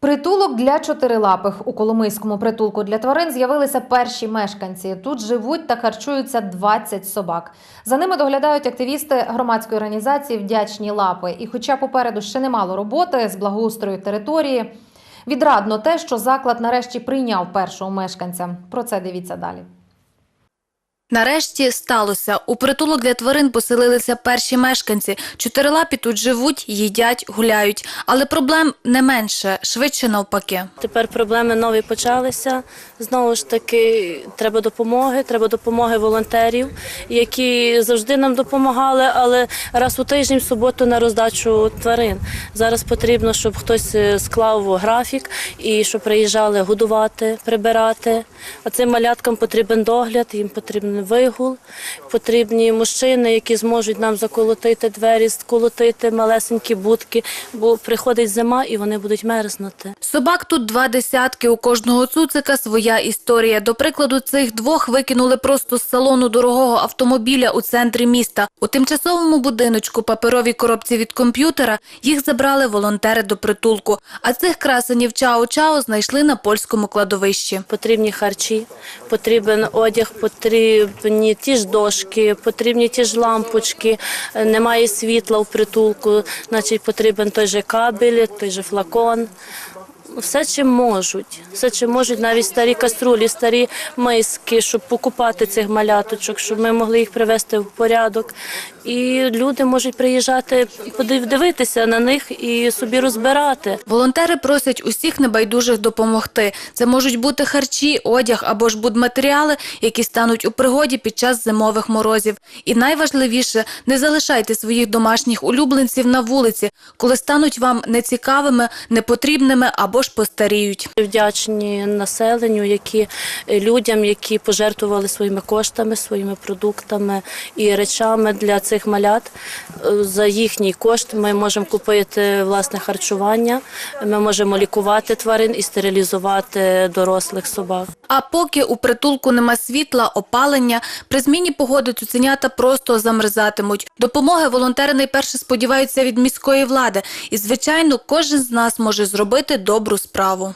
Притулок для чотирилапих у Коломийському притулку для тварин з'явилися перші мешканці. Тут живуть та харчуються 20 собак. За ними доглядають активісти громадської організації Вдячні лапи. І, хоча попереду ще немало роботи з благоустрою території, відрадно те, що заклад нарешті прийняв першого мешканця. Про це дивіться далі. Нарешті сталося. У притулок для тварин поселилися перші мешканці. Чотирилапі тут живуть, їдять, гуляють. Але проблем не менше, швидше навпаки. Тепер проблеми нові почалися. Знову ж таки, треба допомоги, треба допомоги волонтерів, які завжди нам допомагали, але раз у тиждень в суботу на роздачу тварин. Зараз потрібно, щоб хтось е, склав графік і щоб приїжджали годувати, прибирати. А цим маляткам потрібен догляд, їм потрібен вигул, потрібні мужчини, які зможуть нам заколотити двері, сколотити малесенькі будки, бо приходить зима і вони будуть мерзнути. Собак тут два десятки, у кожного цуцика своя історія. До прикладу, цих двох викинули просто з салону дорогого автомобіля у центрі міста. У тимчасовому будиночку паперовій коробці від комп'ютера їх забрали волонтери до притулку. А цих красенів Чао-Чао знайшли на польському кладовищі. Потрібні харчі, потрібен одяг, потрібні ті ж дошки, потрібні ті ж лампочки. Е, Немає світла в притулку, значить потрібен той же кабель, той же флакон. Все, чим можуть, все, чим можуть, навіть старі каструлі, старі миски, щоб покупати цих маляточок, щоб ми могли їх привести в порядок. І люди можуть приїжджати, подив- дивитися на них і собі розбирати. Волонтери просять усіх небайдужих допомогти. Це можуть бути харчі, одяг або ж будматеріали, які стануть у пригоді під час зимових морозів. І найважливіше, не залишайте своїх домашніх улюбленців на вулиці, коли стануть вам нецікавими, непотрібними або ж постаріють. Вдячні населенню, які людям, які пожертвували своїми коштами, своїми продуктами і речами для цих малят. Е, За їхній кошт ми можемо купити власне харчування, ми можемо лікувати тварин і стерилізувати дорослих собак. А поки у притулку нема світла, опалення, при зміні погоди цуценята просто замерзатимуть. Допомоги волонтери найперше сподіваються від міської влади. І, звичайно, кожен з нас може зробити добру справу.